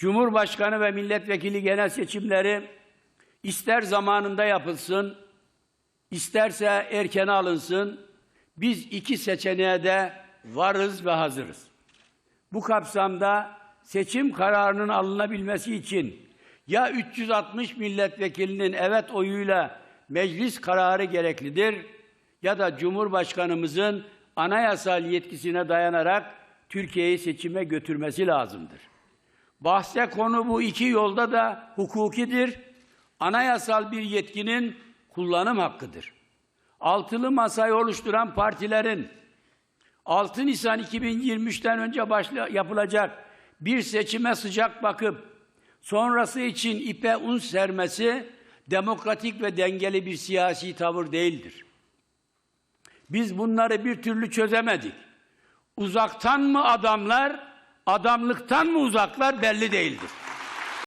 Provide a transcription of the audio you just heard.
Cumhurbaşkanı ve milletvekili genel seçimleri ister zamanında yapılsın, isterse erken alınsın. Biz iki seçeneğe de varız ve hazırız. Bu kapsamda seçim kararının alınabilmesi için ya 360 milletvekilinin evet oyuyla meclis kararı gereklidir ya da Cumhurbaşkanımızın anayasal yetkisine dayanarak Türkiye'yi seçime götürmesi lazımdır. Bahse konu bu iki yolda da hukukidir. Anayasal bir yetkinin kullanım hakkıdır. Altılı masayı oluşturan partilerin 6 Nisan 2023'ten önce başla, yapılacak bir seçime sıcak bakıp sonrası için ipe un sermesi demokratik ve dengeli bir siyasi tavır değildir. Biz bunları bir türlü çözemedik. Uzaktan mı adamlar, adamlıktan mı uzaklar belli değildir.